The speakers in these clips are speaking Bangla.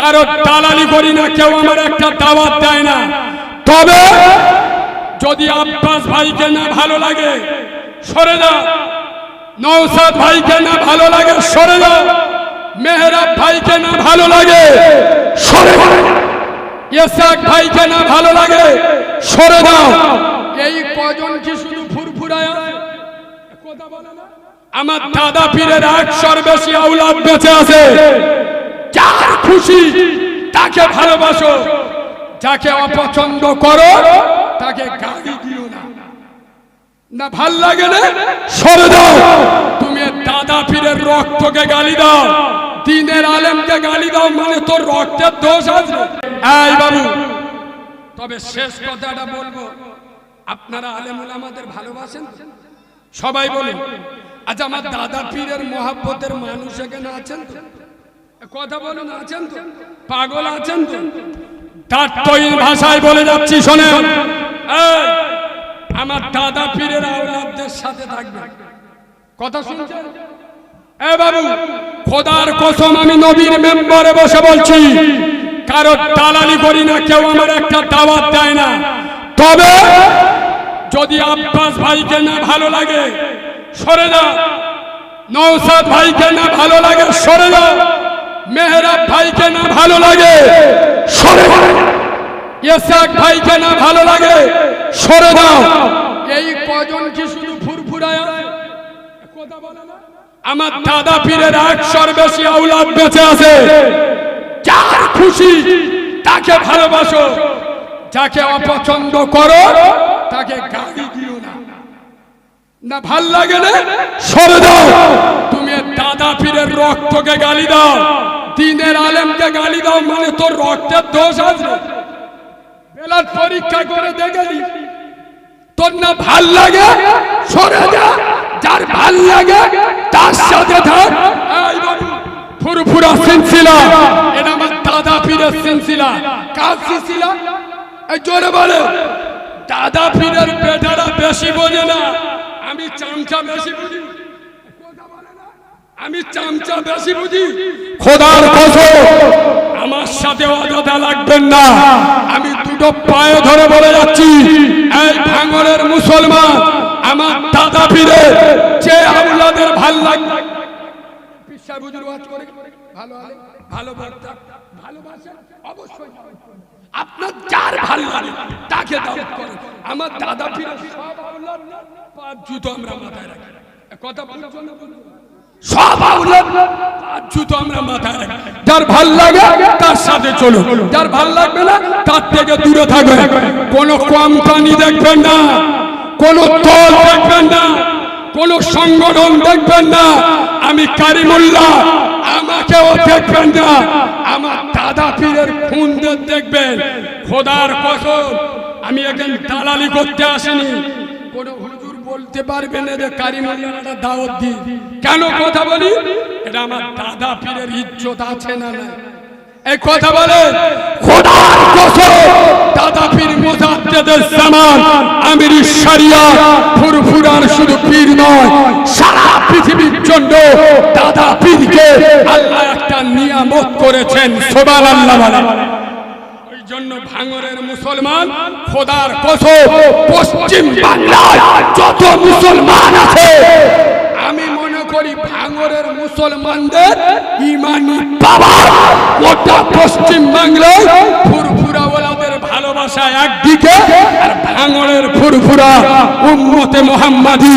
কারও দালালি করি না, কেউ আমার একটা দাওয়াত দেয় না। তবে যদি আব্বাস ভাইকে না ভালো লাগে, সরে যাও নৌসাদ ভাইকে না ভালো লাগে, সরে যাও মেহরাব ভাইকে না ভালো লাগে, সরে ইসাক ভাইকে না ভালো লাগে, সরে দাও এই কজন কি শুধু ফুরফুরায় কথা বলে না? আমার দাদা পীরের একশোর বেশি আউলাদ বেঁচে আছে। খুশি, তাকে ভালোবাসো, যাকে অপছন্দ করো, তাকে গালি দিও না। না ভালো লাগে সরে দাও তুমি দাদা পীরের রক্তকে গালি দাও। দিনের আলেমকে গালি দাও মানে তোর রক্তের দোষ আছে। এই বাবু, তবে শেষ কথাটা বলব। আপনারা আলেমুল আমাদের ভালোবাসেন? সবাই বলুন আচ্ছা আমার দাদা পীরের মহাব্বতের মানুষ এখানে আছেন? কথা বলুন আছেন তো? পাগল আছেন তো? তার তৈল ভাষায় বলে যাচ্ছি শোনেন। এই, আমার দাদা পীরের আওলাদদের সাথে থাকবে। কথা শুনছেন? এ বাবু খোদার কসম আমি নবীর মেম্বারে বসে বলছি কারও দালালি করি না কেউ আমার একটা দাওয়াত দেয় না। তবে যদি আব্বাস ভাইকে না ভালো লাগে সরে যাও। নৌসাদ ভাইকে না ভালো লাগে সরে যাও। মেহরাব ভাইকে না ভালো লাগে? সরে ইসাক ভাইকে না ভালো লাগে? সরে দাও। এই কজন কি শুধু ফুরফুরায়? কথা বলে না? আমার দাদা পীরের একশোর বেশি আউলাদ বেঁচে আছে। যার খুশি তাকে ভালোবাসো। যাকে অপছন্দ করো, তাকে গালি দিও না। না ভালো লাগে না? সরে দাও। তুমি দাদা পীরের রক্তকে গালি দাও। দিনের আলেমকে গালি দাও মানে তোর রক্তের দোষ আছে। বেলার পরীক্ষা করে দেখেছি তোর না ভালো লাগে? সরে যা। যার ভালো লাগে, তার সাথে থাক। ফুরফুরা সিলসিলা। এটা আমার দাদা পীরের সিলসিলা। কার সিলসিলা? এই জোরে বলে। দাদা পীরের বেটারা বেশি বোঝে না। আমি চামচা বেশি বুঝি। আমি চামচা বেশি বুঝি? খোদার কসম। আমার সাথে অযথা লাগবেন না। আমি দুটো পায়ে ধরে বলে যাচ্ছি। এই ভাঙনের মুসলমান আমার দাদা ফিরে। যে আউলাদের ভালো লাগবে করে। ভালো আলে, ভালো ভালোবাসা অবশ্যই। আপনার যার ভালো লাগে তাকে দাওয়াত করেন। আমার দাদা ফিরে সব আউলাদ পাঁচ জুতো আমরা মাথায় রাখি। কথা বুঝছ না? সব আমরা মাথায় যার তার সাথে যার ভালো লাগবে না, তার থেকে দূরে থাকবে। কোনো দেখবেন না, কোনো দেখবেন না, কোন সংগঠন দেখবেন না। আমি কারিমুল্লাহ, আমাকেও দেখবেন না। আমার দাদা পীরের খুনদের দেখবেন। খোদার কসম, আমি একজন দালালি করতে আসিনি। কোন বলতে পারবেন না যে কারিমুল্লাহ একটা দাওয়াত দি কেন কথা বলি? এটা আমার দাদা পীরের ইজ্জত আছে না না এই কথা বলে খোদার কসম, দাদা পীর মুজাদ্দেদের জামান, আমির শরিয়া, ফুরফুরার শুধু পীর নয়, সারা পৃথিবীর জন্য দাদা পীরকে আল্লাহ একটা নিয়ামত করেছেন, সুবহানাল্লাহ ওই জন্য ভাঙরের মুসলমান, খোদার কসম, পশ্চিম বাংলায় যত মুসলমান আছে, আমি মনে করি ভাঙরের মুসলমানদের ইমানি বাবা গোটা পশ্চিম বাংলায় ভালোবাসা একদিকে আর ভাঙরের ফুরফুরা উম্মতে মোহাম্মদী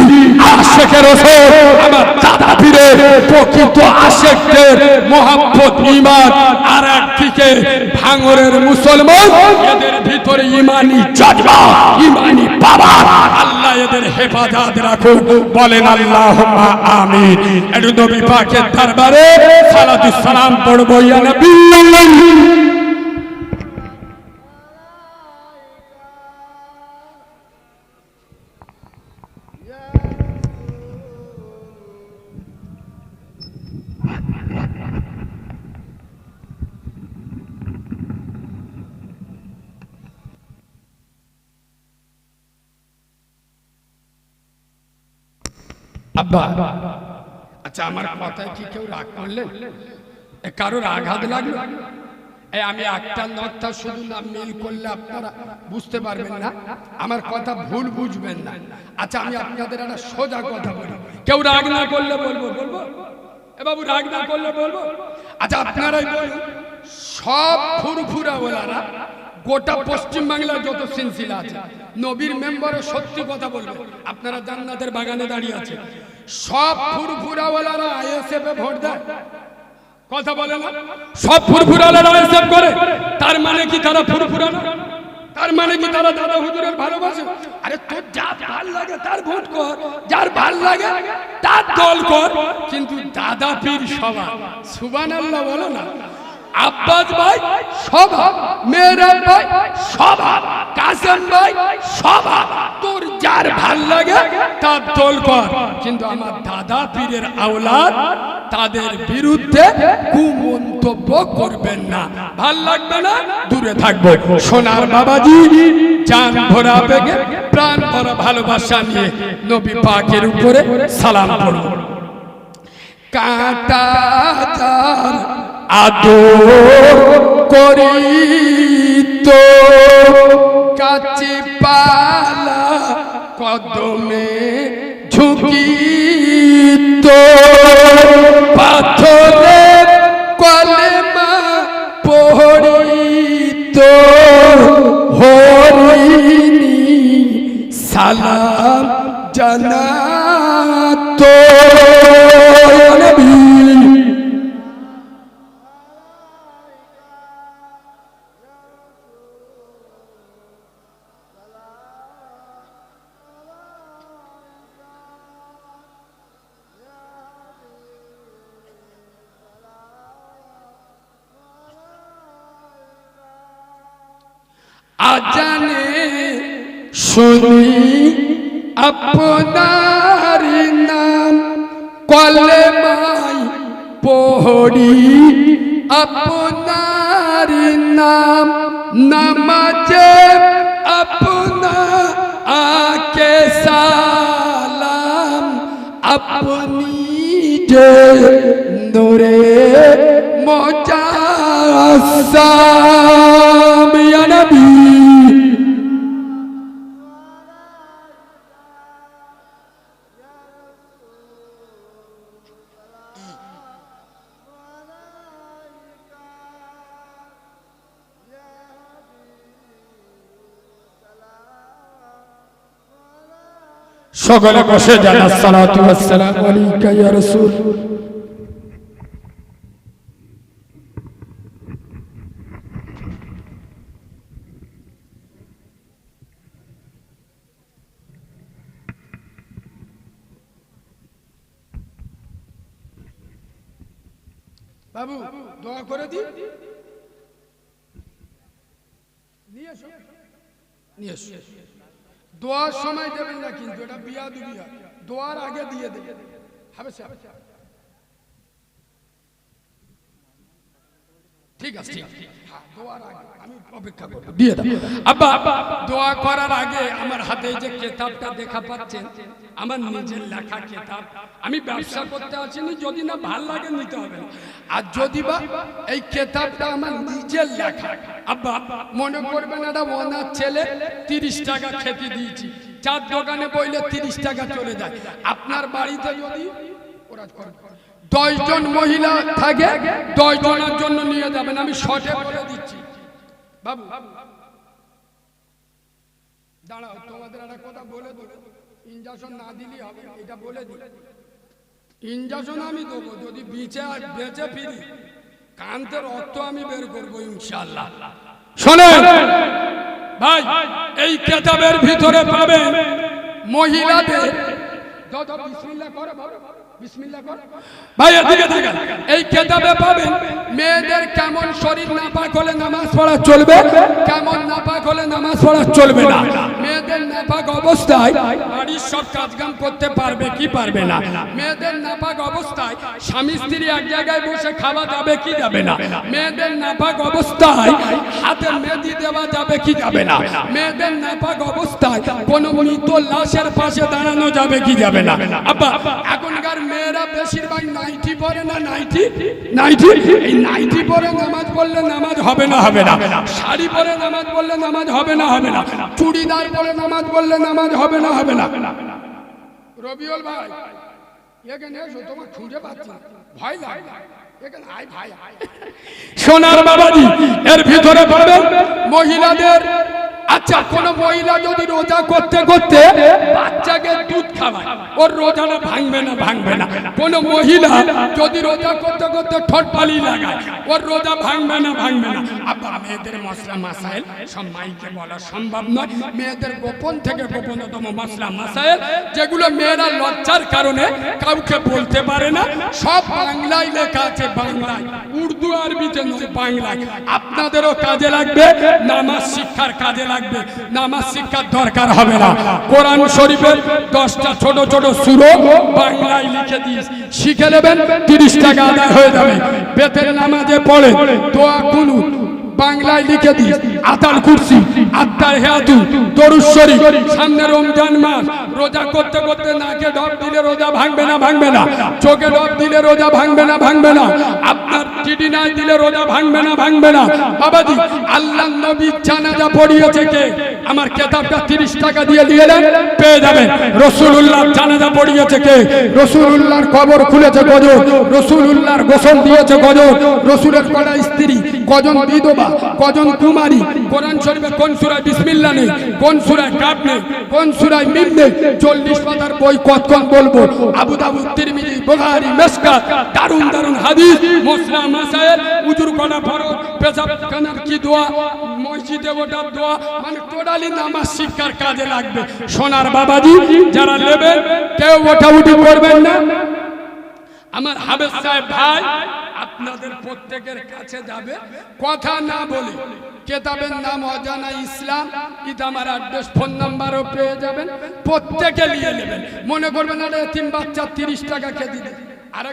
আশেকের রসুল আমার দাদা পীরের প্রকৃত আশেকদের মোহাম্মদ ইমান আর একদিকে ভাঙরের মুসলমান, এদের ভিতরে ইমানি জজবা ইমানি বাবা। আল্লাহ এদের হেফাজত রাখো বলেন আল্লাহ আমিন। একটু নবী পাকের দরবারে সালাতুস সালাম পড়ব ইয়া নবী। আব্বা। আচ্ছা আমার কথায় কি কেউ রাগ করলেন? কারোর আঘাত লাগল? আমি একটা নকটা শুধু না, মিল করলে আপনারা বুঝতে পারবেন না। আমার কথা ভুল বুঝবেন না। আচ্ছা আমি আপনাদের একটা সোজা কথা বলি। কেউ রাগ না করলে বলব বলব? এ বাবু, রাগ না করলে বলব? আচ্ছা আপনারাই বলুন, সব ফুরফুরা ওলারা গোটা পশ্চিম বাংলার যত সিলসিলা আছে, নবীর মেম্বারে সত্যি কথা বলবে। আপনারা জান্নাতের বাগানে দাঁড়িয়ে আছে সব ফুরফুরাওয়ালারা আইএসএফ এ ভোট দেয়। কথা বলে না? সব ফুরফুরাওয়ালারা আইএসএফ করে। তার মানে কি তারা ফুরফুরা না তার মানে কি তারা দাদা হুজুরের ভালোবাসে? আরে তোর যা ভালো লাগে তার ভোট কর। যার ভালো লাগে তার দল কর। কিন্তু দাদা পীর সভা সুবহানাল্লাহ বলো না। আব্বাস ভাই স্বভাব মেয়েরা ভাই, সভা। কাসেম ভাই স্বভাব তোর যার ভালো লাগে, তার দল কর। কিন্তু আমার দাদা পীরের আওলাদ, তাদের বিরুদ্ধে কুমন্তব্য করবেন না। ভালো লাগবে না? দূরে থাকব। সোনার বাবাজি চান ভরা বেগে, প্রাণ ভরা ভালোবাসা নিয়ে নবী পাকের উপরে সালাম করব কাঁটা আদর করি তো। কাছে পালা কদমে ঝুঁকি তো। পাথরে শুনি আপনার নাম কলেমাই পড়ি। আপনার নাম নামাজে আপনা আকে সালাম। আপনি যে নূরে মোজাসাম, ইয়া নবী। সকলে বসে যান আসসালাতু ওয়াসসালামু। আলাইকা ইয়া রাসূল। বাবু দোয়া করে দি নিয়ে এসো। নিয়ে এসো। দোয়ার সময় দেবেন না কিন্তু এটা বিয়া দুবিয়া দোয়ার আগে দিয়ে দেবে হবে স্যার ঠিক আছে। আছে। হ্যাঁ, দোয়ার আগে আমি অপেক্ষা করব। দিয়ে দাও। আব্বা দোয়া করার আগে আমার হাতে যে কেতাবটা দেখা পাচ্ছেন আমার নিজের লেখা কেতাব। আমি ব্যবসা করতে আসিনি যদি না ভালো লাগে নিতে হবে। আর যদি বা এই কেতাবটা আমার নিজের লেখা আব্বা মনে করবেন একটা ওনার ছেলে তিরিশ টাকা খেতে দিয়েছি। চার দোকানে বইলে তিরিশ টাকা চলে যায়। আপনার বাড়িতে যদি ওরা করবে দশজন মহিলা থাকে, দশ জনের জন্য নিয়ে যাবেন। আমি শর্টে বলে দিচ্ছি। বাবু, দাঁড়াও, তোমাদের একটা কথা বলে ইঞ্জেকশন না হবে, এটা বলে দিই। ইঞ্জেকশন আমি দেবো, যদি বেঁচে বেঁচে ফিরি কান্তের অর্থ আমি বের করব ইনশাল্লাহ শোনেন, ভাই, এই কেতাবের ভিতরে পাবেন মহিলাদের দাদা বিসমিল্লাহ করো এই কেতাবে পাবেন মেয়েদের কেমন শরীর নাপাক হলে নামাজ পড়া চলবে কেমন নাপাক হলে নামাজ পড়া চলবে না। মেয়েদের মেয়েদের নাপাক অবস্থায় বাড়ির সব কাজকাম করতে পারবে কি পারবে না? মেয়েদের নাপাক অবস্থায় স্বামী স্ত্রী এক জায়গায় বসে খাওয়া যাবে কি যাবে না? মেয়েদের নাপাক অবস্থায় হাতে মেহেদি দেওয়া যাবে কি যাবে না? মেয়েদের নাপাক অবস্থায় কোন মৃত লাশের পাশে দাঁড়ানো যাবে কি যাবে না? আব্বা এখনকার মেয়েরা বেশিরভাগ নাইটি পরে না নাইটি? নাইটি? এই নাইটি পরে নামাজ পড়লে নামাজ হবে না হবে না। শাড়ি পরে নামাজ পড়লে নামাজ হবে না হবে না। চুড়িদার পরে নামাজ পড়লে নামাজ হবে না হবে না। রবিউল ভাই এখানে এসো তোমার খুঁজে পাচ্ছি ভয় লাগে। ভাই। সোনার বাবাজি এর ভিতরে পাবেন মহিলাদের আচ্ছা কোন মহিলা যদি রোজা করতে করতে বাচ্চাকে দুধ খাওয়ায়, ওর রোজাটা ভাঙবে না ভাঙবে না। কোন মহিলা যদি রোজা করতে করতে ঠোঁট পালি লাগায়, ওর রোজা ভাঙবে না ভাঙবে না। আব্বা, মেয়েদের মশলা মাসাইল সব মাইকে বলা সম্ভব নয়। মেয়েদের গোপন থেকে গোপনতম মশলা মাসাইল যেগুলো মেয়েরা লজ্জার কারণে কাউকে বলতে পারে না। সব বাংলায় লেখা আছে, বাংলায়। উর্দু, আরবিতে নয়, বাংলায়। আপনাদেরও কাজে লাগবে, নামাজ শিক্ষার কাজে লাগবে। নামাজ শিক্ষার দরকার হবে না। কোরআন শরীফের দশটা ছোট ছোট সুরো বাংলায় লিখে দিয়ে শিখে নেবেন, তিরিশ টাকা আদায় হয়ে যাবে। বেতের নামাজে পড়ে দোয়া কুলু, বাংলায় লিখে দিস আতাল কুরসি, আত্মার হেয়াতু তরুশ্বরী সামনে রমজান মাস রোজা করতে করতে নাকে ডব দিলে রোজা ভাঙবে না ভাঙবে না। চোখে ডব দিলে রোজা ভাঙবে না ভাঙবে না। আপনার চিঠি নাই দিলে রোজা ভাঙবে না ভাঙবে না। বাবাজি আল্লাহ নবী জানাজা পড়িয়েছে কে? আমার কেতাবটা তিরিশ টাকা দিয়ে দিয়ে দেন পেয়ে যাবেন। রসুল্লাহ জানাজা পড়িয়েছে কে? রসুল্লাহর কবর খুলেছে গজর রসুল্লাহর গোসল দিয়েছে গজর রসুলের কড়া স্ত্রী? কজন বিধবা? কজন কুমারী? কোরআন শরীফে কোন সুরায় বিসমিল্লাহ নেই? কোন সুরায় কাপ নেই? কোন সুরায় মিম নেই? চল্লিশ পাতার বই কতক্ষণ বলব? আবু দাবু তিরমিজি, বুখারী, মেসকাত দারুণ দারুণ হাদিস। মসলা মাসায়েল, উজুর করা ফরজ পেশাব কানার কি দোয়া? মসজিদে ওঠার দোয়া? মানে টোটালি নামাজ শিক্ষার কাজে লাগবে। সোনার বাবাজি যারা নেবেন, কেউ ওঠা উঠি করবেন না। আমার হাবেজ সাহেব ভাই, আপনাদের প্রত্যেকের কাছে যাবে। কথা না বলে কেতাবের নাম অজানা ইসলাম এটা আমার অ্যাড্রেস, ফোন নাম্বারও পেয়ে যাবেন। প্রত্যেকে নিয়ে নেবেন। মনে করবেন তিন বাচ্চা তিরিশ টাকা খেয়ে দিতে আরেক